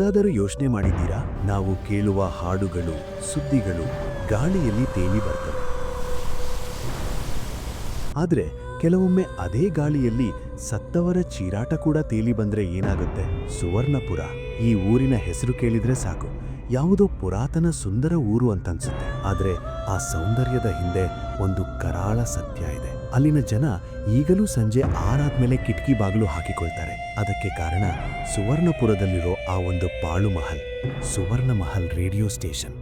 ಎಂದಾದರೂ ಯೋಚನೆ ಮಾಡಿದ್ದೀರಾ? ನಾವು ಕೇಳುವ ಹಾಡುಗಳು, ಸುದ್ದಿಗಳು ಗಾಳಿಯಲ್ಲಿ ತೇಲಿ ಬರ್ತವೆ. ಆದರೆ ಕೆಲವೊಮ್ಮೆ ಅದೇ ಗಾಳಿಯಲ್ಲಿ ಸತ್ತವರ ಚೀರಾಟ ಕೂಡ ತೇಲಿ ಬಂದರೆ ಏನಾಗುತ್ತೆ? ಸುವರ್ಣಪುರ. ಈ ಊರಿನ ಹೆಸರು ಕೇಳಿದ್ರೆ ಸಾಕು. ಯಾವುದೋ ಪುರಾತನ ಸುಂದರ ಊರು ಅಂತನ್ಸುತ್ತೆ. ಆದರೆ ಆ ಸೌಂದರ್ಯದ ಹಿಂದೆ ಒಂದು ಕರಾಳ ಸತ್ಯ ಇದೆ. ಅಲ್ಲಿನ ಜನ ಈಗಲೂ ಸಂಜೆ ಆರಾದ್ಮೇಲೆ ಕಿಟಕಿ ಬಾಗಿಲು ಹಾಕಿಕೊಳ್ತಾರೆ. ಅದಕ್ಕೆ ಕಾರಣ ಸುವರ್ಣಪುರದಲ್ಲಿರೋ ಆ ಒಂದು ಪಾಳು ಮಹಲ್ ಸುವರ್ಣ ಮಹಲ್ ರೇಡಿಯೋ ಸ್ಟೇಷನ್.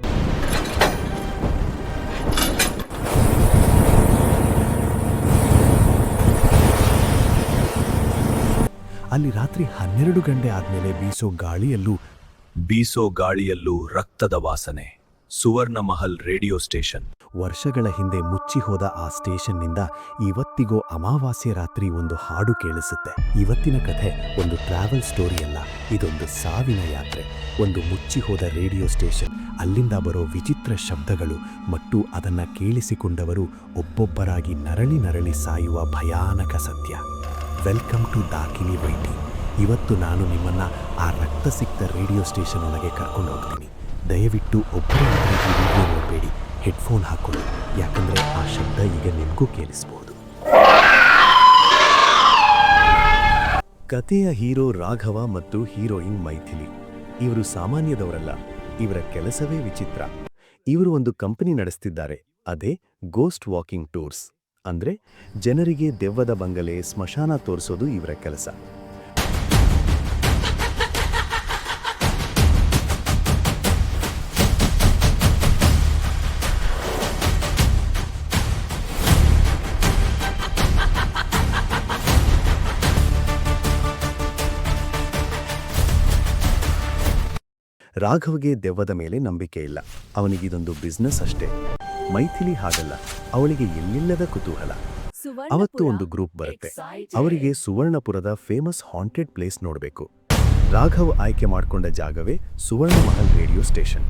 ಅಲ್ಲಿ ರಾತ್ರಿ ಹನ್ನೆರಡು ಗಂಟೆ ಆದ್ಮೇಲೆ ಬೀಸೋ ಗಾಳಿಯಲ್ಲೂ ಬೀಸೋ ಗಾಳಿಯಲ್ಲೂ ರಕ್ತದ ವಾಸನೆ. Suvarna Mahal radio station. ವರ್ಷಗಳ ಹಿಂದೆ ಮುಚ್ಚಿಹೋದ ಆ ಸ್ಟೇಷನ್ನಿಂದ ಇವತ್ತಿಗೋ ಅಮಾವಾಸ್ಯೆ ರಾತ್ರಿ ಒಂದು ಹಾಡು ಕೇಳಿಸುತ್ತೆ. ಇವತ್ತಿನ ಕಥೆ ಒಂದು ಟ್ರಾವೆಲ್ ಸ್ಟೋರಿ ಅಲ್ಲ, ಇದೊಂದು ಸಾವಿನ ಯಾತ್ರೆ. ಒಂದು ಮುಚ್ಚಿ ಹೋದ ರೇಡಿಯೋ ಸ್ಟೇಷನ್, ಅಲ್ಲಿಂದ ಬರೋ ವಿಚಿತ್ರ ಶಬ್ದಗಳು ಮತ್ತು ಅದನ್ನ ಕೇಳಿಸಿಕೊಂಡವರು ಒಬ್ಬೊಬ್ಬರಾಗಿ ನರಳಿ ನರಳಿ ಸಾಯುವ ಭಯಾನಕ ಸತ್ಯ. Welcome to Dakini YT. ಇವತ್ತು ನಾನು ನಿಮ್ಮನ್ನ ಆ ರಕ್ತಸಿಕ್ತ ರೇಡಿಯೋ ಸ್ಟೇಷನ್ ಒಳಗೆ ಕರ್ಕೊಂಡು ಹೋಗ್ತೀನಿ ದಯವಿಟ್ಟು ಒಬ್ಬರೇ ಈ ವಿಡಿಯೋ ನೋಡಬೇಡಿ. ಹೆಡ್ಫೋನ್ ಹಾಕೊಳ್ಳಿ. ಯಾಕಂದ್ರೆ ಆ ಶಬ್ದ ಈಗ ನಿಮಗೂ ಕೇಳಿಸ್ಬೋದು. ಕಥೆಯ ಹೀರೋ ರಾಘವ ಮತ್ತು ಹೀರೋಯಿನ್ ಮೈಥಿಲಿ. ಇವರು ಸಾಮಾನ್ಯದವರಲ್ಲ, ಇವರ ಕೆಲಸವೇ ವಿಚಿತ್ರ. ಇವರು ಒಂದು ಕಂಪನಿ ನಡೆಸ್ತಿದ್ದಾರೆ, ಅದೇ ಗೋಸ್ಟ್ ವಾಕಿಂಗ್ ಟೂರ್ಸ್. ಅಂದ್ರೆ ಜನರಿಗೆ ದೆವ್ವದ ಬಂಗಲೆ, ಸ್ಮಶಾನ ತೋರಿಸೋದು ಇವರ ಕೆಲಸ. ರಾಘವ್ಗೆ ದೆವ್ವದ ಮೇಲೆ ನಂಬಿಕೆ ಇಲ್ಲ. ಅವನಿಗಿದೊಂದು ಬಿಸ್ನೆಸ್ ಅಷ್ಟೇ. ಮೈಥಿಲಿ ಹಾಗಲ್ಲ. ಅವಳಿಗೆ ಎಲ್ಲಿಲ್ಲದ ಕುತೂಹಲ. ಅವತ್ತು ಒಂದು ಗ್ರೂಪ್ ಬರುತ್ತೆ. ಅವರಿಗೆ ಸುವರ್ಣಪುರದ ಫೇಮಸ್ ಹಾಂಟೆಡ್ ಪ್ಲೇಸ್ ನೋಡಬೇಕು. ರಾಘವ್ ಆಯ್ಕೆ ಮಾಡಿಕೊಂಡ ಜಾಗವೇ ಸುವರ್ಣ ಮಹಲ್ ರೇಡಿಯೋ ಸ್ಟೇಷನ್.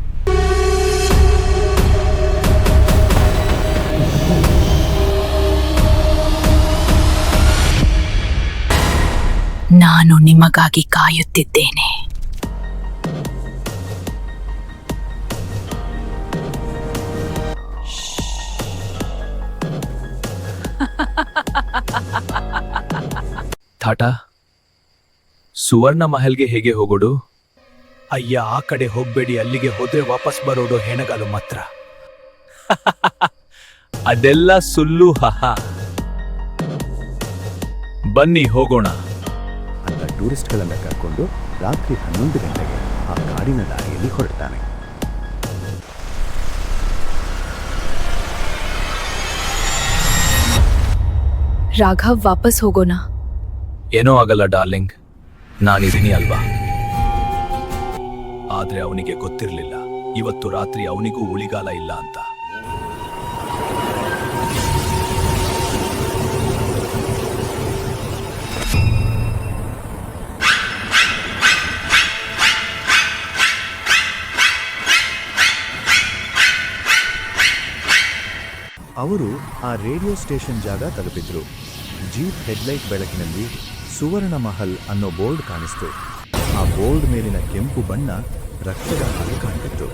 ನಾನು ನಿಮಗಾಗಿ ಕಾಯುತ್ತಿದ್ದೇನೆ. ಥಾಟ ಸುವರ್ಣ ಮಹಲ್ಗೆ ಹೇಗೆ ಹೋಗೋಡು? ಅಯ್ಯ ಆ ಕಡೆ ಹೋಗ್ಬೇಡಿ ಅಲ್ಲಿಗೆ ಹೋದ್ರೆ ವಾಪಸ್ ಬರೋಡು ಹೆಣಗಾಲು ಮಾತ್ರ. ಅದೆಲ್ಲ ಸುಳ್ಳು ಹಹ. ಬನ್ನಿ ಹೋಗೋಣ. ಅಂತ ಟೂರಿಸ್ಟ್ಗಳನ್ನ ಕರ್ಕೊಂಡು ರಾತ್ರಿ ಹನ್ನೊಂದು ಗಂಟೆಗೆ ಆ ಕಾಡಿನ ದಾರಿಯಲ್ಲಿ ಹೊರಡ್ತಾನೆ. ರಾಘವ್ ವಾಪಸ್ ಹೋಗೋಣ. ಏನೋ ಆಗಲ್ಲ ಡಾರ್ಲಿಂಗ್. ನಾನಿದ್ದೀನಿ ಅಲ್ವಾ? ಆದ್ರೆ ಅವನಿಗೆ ಗೊತ್ತಿರಲಿಲ್ಲ. ಇವತ್ತು ರಾತ್ರಿ ಅವನಿಗೂ ಉಳಿಗಾಲ ಇಲ್ಲ ಅಂತ. ಅವರು ಆ ರೇಡಿಯೋ ಸ್ಟೇಷನ್ ಜಾಗ ತಲುಪಿದ್ರು. ಜೀಪ್ ಹೆಡ್ಲೈಟ್ ಬೆಳಕಿನಲ್ಲಿ ಸುವರ್ಣ ಮಹಲ್ ಅನ್ನೋ ಬೋರ್ಡ್ ಕಾಣಿಸ್ತು. ಆ ಬೋರ್ಡ್ ಮೇಲಿನ ಕೆಂಪು ಬಣ್ಣ ರಕ್ತದ ಹಾಗೆ ಕಾಣ್ತಿತ್ತು.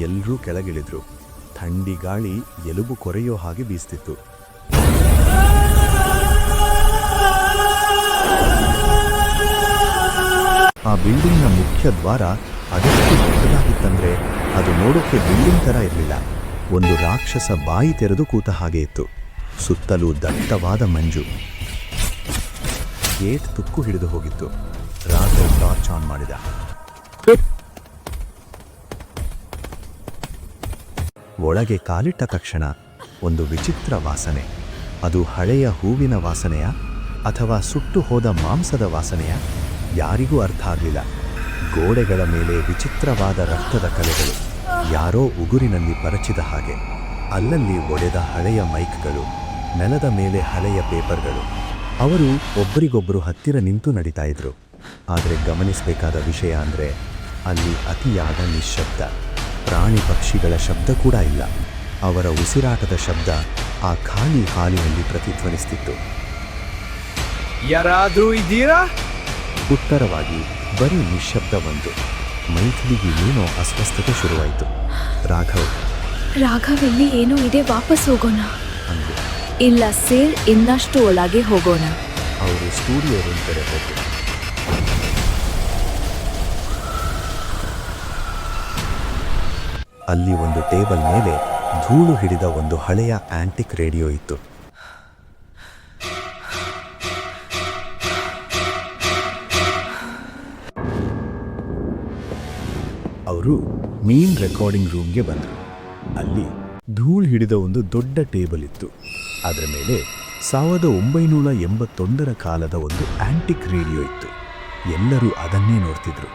ಎಲ್ಲರೂ ಕೆಳಗಿಳಿದ್ರು. ಥಂಡಿ ಗಾಳಿ ಎಲುಬು ಕೊರೆಯೋ ಹಾಗೆ ಬೀಸ್ತಿತ್ತು. ಆ ಬಿಲ್ಡಿಂಗ್ನ ಮುಖ್ಯ ದ್ವಾರ ಅದೆಷ್ಟು ದೊಡ್ಡದಾಗಿತ್ತಂದ್ರೆ ಅದು ನೋಡೋಕೆ ಬಿಲ್ಡಿಂಗ್ ತರ ಇರಲಿಲ್ಲ. ಒಂದು ರಾಕ್ಷಸ ಬಾಯಿ ತೆರೆದು ಕೂತ ಹಾಗೆ ಇತ್ತು. ಸುತ್ತಲೂ ದಟ್ಟವಾದ ಮಂಜು. ಗೇಟ್ ತುಕ್ಕು ಹಿಡಿದು ಹೋಗಿತ್ತು. ರಾಘವ್ ಟಾರ್ಚ್ ಆನ್ ಮಾಡಿದ. ಒಳಗೆ ಕಾಲಿಟ್ಟ ತಕ್ಷಣ ಒಂದು ವಿಚಿತ್ರ ವಾಸನೆ. ಅದು ಹಳೆಯ ಹೂವಿನ ವಾಸನೆಯ? ಅಥವಾ ಸುಟ್ಟು ಹೋದ ಮಾಂಸದ ವಾಸನೆಯ? ಯಾರಿಗೂ ಅರ್ಥ ಆಗಲಿಲ್ಲ. ಗೋಡೆಗಳ ಮೇಲೆ ವಿಚಿತ್ರವಾದ ರಕ್ತದ ಕಲೆಗಳು. ಯಾರೋ ಉಗುರಿನಲ್ಲಿ ಪರಚಿದ ಹಾಗೆ. ಅಲ್ಲಲ್ಲಿ ಒಡೆದ ಹಳೆಯ ಮೈಕ್ಗಳು. ನೆಲದ ಮೇಲೆ ಹಳೆಯ ಪೇಪರ್ಗಳು. ಅವರು ಒಬ್ಬರಿಗೊಬ್ಬರು ಹತ್ತಿರ ನಿಂತು ನಡೀತಾ ಇದ್ರು ಆದರೆ ಗಮನಿಸಬೇಕಾದ ವಿಷಯ ಅಂದರೆ ಅಲ್ಲಿ ಅತಿಯಾದ ನಿಶ್ಶಬ್ದ. ಪ್ರಾಣಿ ಪಕ್ಷಿಗಳ ಶಬ್ದ ಕೂಡ ಇಲ್ಲ. ಅವರ ಉಸಿರಾಟದ ಶಬ್ದ ಆ ಖಾಲಿ ಹಾಲಿನಲ್ಲಿ ಪ್ರತಿಧ್ವನಿಸ್ತಿತ್ತು. ಯಾರಾದರೂ ಇದ್ದೀರಾ? ಉತ್ತರವಾಗಿ ಬರೀ ನಿಶ್ಶಬ್ದ ಬಂತು ಮೈಥಿಲಿಗೆ ಏನೋ ಅಸ್ವಸ್ಥತೆ ಶುರುವಾಯಿತು. ರಾಘವ್. ರಾಘವಲ್ಲಿ ಏನೋ ಇದೆ ವಾಪಸ್ ಹೋಗೋಣ. ಅಂದು ಇಲ್ಲ ಸೇರ್ ಇನ್ನಷ್ಟು ಒಳಗೆ ಹೋಗೋಣ. ಅವರು ಸ್ಟುಡಿಯೋ ರೂಮ್ ಕಡೆ ಹೋಗಿ ಅಲ್ಲಿ ಒಂದು ಟೇಬಲ್ ಮೇಲೆ ಧೂಳು ಹಿಡಿದ ಒಂದು ಹಳೆಯ ಆಂಟಿಕ್ ರೇಡಿಯೋ ಇತ್ತು. ಅವರು ಮೀನ್ ರೆಕಾರ್ಡಿಂಗ್ ರೂಮ್ಗೆ ಬಂದರು. ಅಲ್ಲಿ ಧೂಳು ಹಿಡಿದ ಒಂದು ದೊಡ್ಡ ಟೇಬಲ್ ಇತ್ತು. ಅದರ ಮೇಲೆ ಸಾವಿರದ ಒಂಬೈನೂರ ಎಂಬತ್ತೊಂದರ ಕಾಲದ ಒಂದು ಆಂಟಿಕ್ ರೇಡಿಯೋ ಇತ್ತು. ಎಲ್ಲರೂ ಅದನ್ನೇ ನೋಡ್ತಿದ್ರು.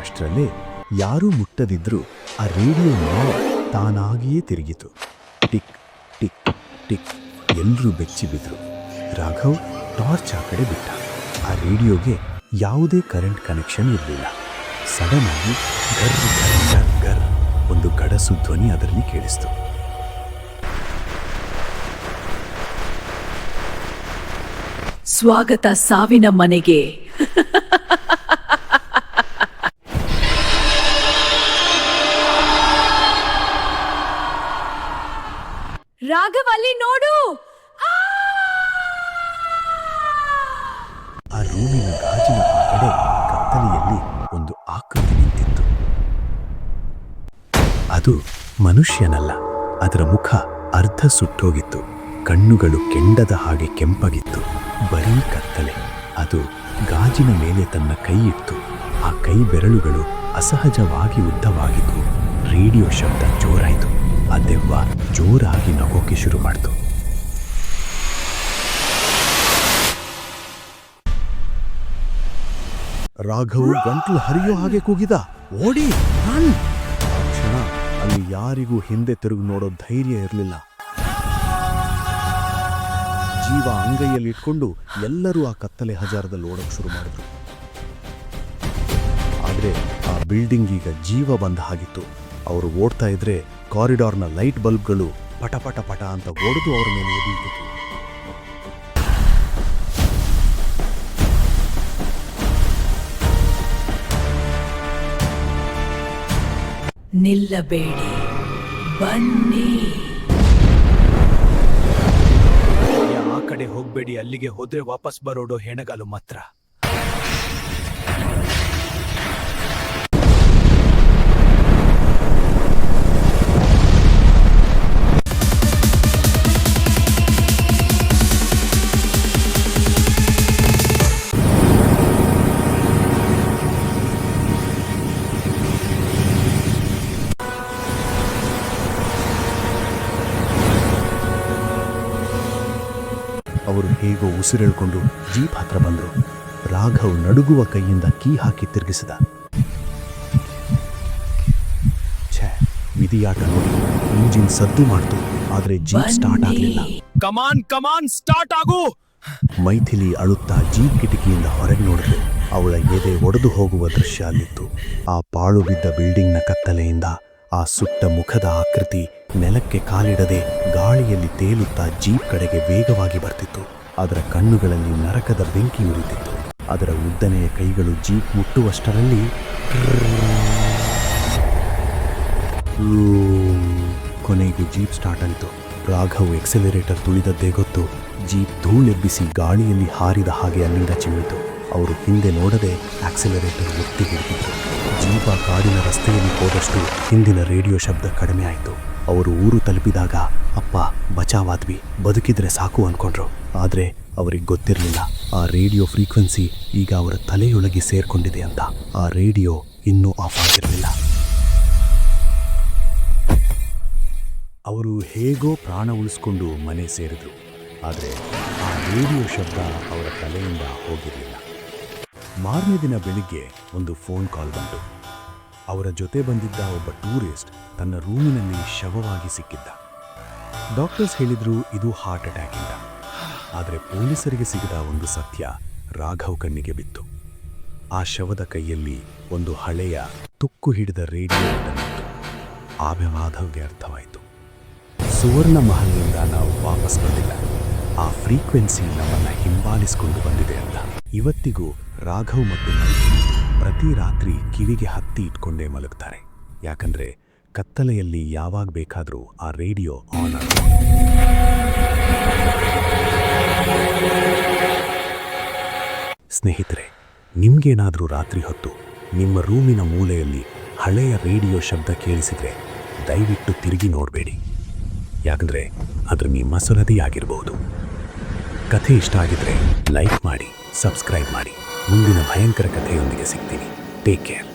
ಅಷ್ಟರಲ್ಲೇ ಯಾರೂ ಮುಟ್ಟದಿದ್ರೂ ಆ ರೇಡಿಯೋ ಮೇಲೆ ತಾನಾಗಿಯೇ ತಿರುಗಿತು. ಟಿಕ್ ಟಿಕ್ ಟಿಕ್ ಎಲ್ಲರೂ ಬೆಚ್ಚಿ ಬಿದ್ರು. ರಾಘವ್ ಟಾರ್ಚ್ ಆ ಕಡೆ ಬಿಟ್ಟ. ಆ ರೇಡಿಯೋಗೆ ಯಾವುದೇ ಕರೆಂಟ್ ಕನೆಕ್ಷನ್ ಇರಲಿಲ್ಲ. ಸಡನ್ ಆಗಿ ಗರ್ ಗರ್ ಗರ್ ಒಂದು ಗಡಸು ಧ್ವನಿ ಅದರಲ್ಲಿ ಕೇಳಿಸ್ತು. ಸ್ವಾಗತ ಸಾವಿನ ಮನೆಗೆ. ರಾಘವಲ್ಲಿ ನೋಡು. ಆ! ರೂಮಿನ ಗಾಜಿನ ಕಡೆ ಕತ್ತಲೆಯಲ್ಲಿ ಒಂದು ಆಕೃತಿ ನಿಂತಿತ್ತು. ಅದು ಮನುಷ್ಯನಲ್ಲ, ಅದರ ಮುಖ ಅರ್ಧ ಸುಟ್ಟೋಗಿತ್ತು. ಕಣ್ಣುಗಳು ಕೆಂಡದ ಹಾಗೆ ಕೆಂಪಗಿತ್ತು. ಬರೀ ಕತ್ತಲೆ. ಅದು ಗಾಜಿನ ಮೇಲೆ ತನ್ನ ಕೈ ಇತ್ತು ಆ ಕೈ ಬೆರಳುಗಳು ಅಸಹಜವಾಗಿ ಉದ್ದವಾಗಿತ್ತು ರೇಡಿಯೋ ಶಬ್ದ ಜೋರಾಯಿತು. ಆ ದೆವ್ವ ಜೋರಾಗಿ ನಗೋಕೆ ಶುರು ಮಾಡಿತು. ರಾಘವ್ ಗಂಟ್ಲು ಹರಿಯೋ ಹಾಗೆ ಕೂಗಿದ. ಓಡಿ ಕ್ಷಣ, ಅಲ್ಲಿ ಯಾರಿಗೂ ಹಿಂದೆ ತಿರುಗಿ ನೋಡೋ ಧೈರ್ಯ ಇರಲಿಲ್ಲ. ಜೀವ ಅಂಗೈಯಲ್ಲಿ ಇಟ್ಕೊಂಡು ಎಲ್ಲರೂ ಆ ಕತ್ತಲೆ ಹಜಾರದಲ್ಲಿ ಓಡಕ್ಕೆ ಶುರು ಮಾಡಿದ್ರು. ಆದ್ರೆ ಆ ಬಿಲ್ಡಿಂಗ್ ಈಗ ಜೀವ ಬಂದ ಹಾಗಿತ್ತು. ಅವರು ಓಡ್ತಾ ಇದ್ರೆ ಕಾರಿಡಾರ್ನ ಲೈಟ್ ಬಲ್ಬ್ಗಳು ಪಟ ಪಟ ಪಟ ಅಂತ ಓಡಿದು ಅವರ ಮೇಲೆ ಎದುರಿತು ನಿಲ್ಲಬೇಡಿ. ಬನ್ನಿ. ಹೋಗ್ಬೇಡಿ ಅಲ್ಲಿಗೆ ಹೋದ್ರೆ ವಾಪಸ್ ಬರೋಡು ಹೆಣಗಾಲು ಮಾತ್ರ. ಹೇಗೋ ಉಸಿರೆಳ್ಕೊಂಡು ಜೀಪ್ ಹತ್ರ ಬಂದರು. ರಾಘವ್ ನಡುಗುವ ಕೈಯಿಂದ ಕೀ ಹಾಕಿ ತಿರುಗಿಸಿದ. ಛೇ ವಿಧಿಯಾಟ ನೋಡಿ. ಇಂಜಿನ್ ಸದ್ದು ಮಾಡ್ತು ಆದರೆ ಜೀಪ್ ಸ್ಟಾರ್ಟ್ ಆಗಲಿಲ್ಲ. Come on come on start ಆಗು. ಮೈಥಿಲಿ ಅಳುತ್ತಾ ಜೀಪ್ ಕಿಟಕಿಯಿಂದ ಹೊರಗೆ ನೋಡಿದ್ರೆ ಅವಳ ಎದೆ ಒಡೆದು ಹೋಗುವ ದೃಶ್ಯ ಅಲ್ಲಿತ್ತು. ಆ ಪಾಳು ಬಿದ್ದ ಬಿಲ್ಡಿಂಗ್ನ ಕತ್ತಲೆಯಿಂದ ಆ ಸುಟ್ಟ ಮುಖದ ಆಕೃತಿ ನೆಲಕ್ಕೆ ಕಾಲಿಡದೆ ಗಾಳಿಯಲ್ಲಿ ತೇಲುತ್ತಾ ಜೀಪ್ ಕಡೆಗೆ ವೇಗವಾಗಿ ಬರ್ತಿತ್ತು. ಅದರ ಕಣ್ಣುಗಳಲ್ಲಿ ನರಕದ ಬೆಂಕಿ ಉರಿತಿತ್ತು. ಅದರ ಉದ್ದನೆಯ ಕೈಗಳು ಜೀಪ್ ಮುಟ್ಟುವಷ್ಟರಲ್ಲಿ ಕೊನೆಗೂ ಜೀಪ್ ಸ್ಟಾರ್ಟ್ ಆಯಿತು. ರಾಘವ್ ಎಕ್ಸೆಲರೇಟರ್ ತುಳಿದದ್ದೇ ಗೊತ್ತು. ಜೀಪ್ ಧೂಳೆಬ್ಬಿಸಿ ಗಾಳಿಯಲ್ಲಿ ಹಾರಿದ ಹಾಗೆ ಅಲ್ಲಿಂದ ಚಿಮ್ಮಿತು. ಅವರು ಹಿಂದೆ ನೋಡದೆ ಆಕ್ಸೆಲರೇಟರ್ ಒತ್ತಿ ಹಿಡಿದಿದ್ರು. ಜೀಪ ಕಾಡಿನ ರಸ್ತೆಯಲ್ಲಿ ಹೋದಷ್ಟು ಹಿಂದಿನ ರೇಡಿಯೋ ಶಬ್ದ ಕಡಿಮೆ ಆಯಿತು. ಅವರು ಊರು ತಲುಪಿದಾಗ, ಅಪ್ಪ ಬಚಾವಾದ್ವಿ ಬದುಕಿದ್ರೆ ಸಾಕು, ಅನ್ಕೊಂಡ್ರು. ಆದರೆ ಅವರಿಗೆ ಗೊತ್ತಿರಲಿಲ್ಲ. ಆ ರೇಡಿಯೋ ಫ್ರೀಕ್ವೆನ್ಸಿ ಈಗ ಅವರ ತಲೆಯೊಳಗೆ ಸೇರ್ಕೊಂಡಿದೆ ಅಂತ. ಆ ರೇಡಿಯೋ ಇನ್ನೂ ಆಫ್ ಆಗಿರಲಿಲ್ಲ. ಅವರು ಹೇಗೋ ಪ್ರಾಣ ಉಳಿಸ್ಕೊಂಡು ಮನೆ ಸೇರಿದ್ರು. ಆದರೆ ಆ ರೇಡಿಯೋ ಶಬ್ದ ಅವರ ತಲೆಯಿಂದ ಹೋಗಿರಲಿಲ್ಲ. ಮಾರನೇ ದಿನ ಬೆಳಿಗ್ಗೆ ಒಂದು ಫೋನ್ ಕಾಲ್ ಬಂತು. ಅವರ ಜೊತೆ ಬಂದಿದ್ದ ಒಬ್ಬ ಟೂರಿಸ್ಟ್ ತನ್ನ ರೂಮಿನಲ್ಲಿ ಶವವಾಗಿ ಸಿಕ್ಕಿದ್ದ. ಡಾಕ್ಟರ್ಸ್ ಹೇಳಿದ್ರು ಇದು ಹಾರ್ಟ್ ಅಟ್ಯಾಕ್ ಇಂದ ಆದರೆ ಪೊಲೀಸರಿಗೆ ಸಿಗದ ಒಂದು ಸತ್ಯ ರಾಘವ್ ಕಣ್ಣಿಗೆ ಬಿತ್ತು. ಆ ಶವದ ಕೈಯಲ್ಲಿ ಒಂದು ಹಳೆಯ ತುಕ್ಕು ಹಿಡಿದ ರೇಡಿಯೋ ಬಟನ್ ಆ ಆವ್ಯವಾದವ್ಗೆ ಅರ್ಥವಾಯಿತು ಸುವರ್ಣ ಮಹಲ್ನಿಂದ ನಾವು ವಾಪಸ್ ಬಂದಿಲ್ಲ. ಆ ಫ್ರೀಕ್ವೆನ್ಸಿ ನಮ್ಮನ್ನು ಹಿಂಬಾಲಿಸಿಕೊಂಡು ಬಂದಿದೆ ಅಂತ. ಇವತ್ತಿಗೂ ರಾಘವ್ ಮತ್ತು ಪ್ರತಿ ರಾತ್ರಿ ಕಿವಿಗೆ ಹತ್ತಿ ಇಟ್ಕೊಂಡೇ ಮಲಗ್ತಾರೆ. ಯಾಕಂದ್ರೆ ಕತ್ತಲೆಯಲ್ಲಿ ಯಾವಾಗ ಬೇಕಾದರೂ ಆ ರೇಡಿಯೋ ಆನ್ ಆಗುತ್ತೆ. ಸ್ನೇಹಿತರೆ, ನಿಮಗೇನಾದರೂ ರಾತ್ರಿ ಹೊತ್ತು ನಿಮ್ಮ ರೂಮಿನ ಮೂಲೆಯಲ್ಲಿ ಹಳೆಯ ರೇಡಿಯೋ ಶಬ್ದ ಕೇಳಿಸಿದ್ರೆ ದಯವಿಟ್ಟು ತಿರುಗಿ ನೋಡಬೇಡಿ. ಯಾಕಂದರೆ ಅದ್ರ ನಿಮ್ಮ ಆಗಿರಬಹುದು ಕಥೆ ಇಷ್ಟ ಆಗಿದ್ರೆ ಲೈಕ್ ಮಾಡಿ, ಸಬ್ಸ್ಕ್ರೈಬ್ ಮಾಡಿ. ಮುಂದಿನ ಭಯಂಕರ ಕಥೆಯೊಂದಿಗೆ ಸಿಗ್ತೀನಿ. Take care.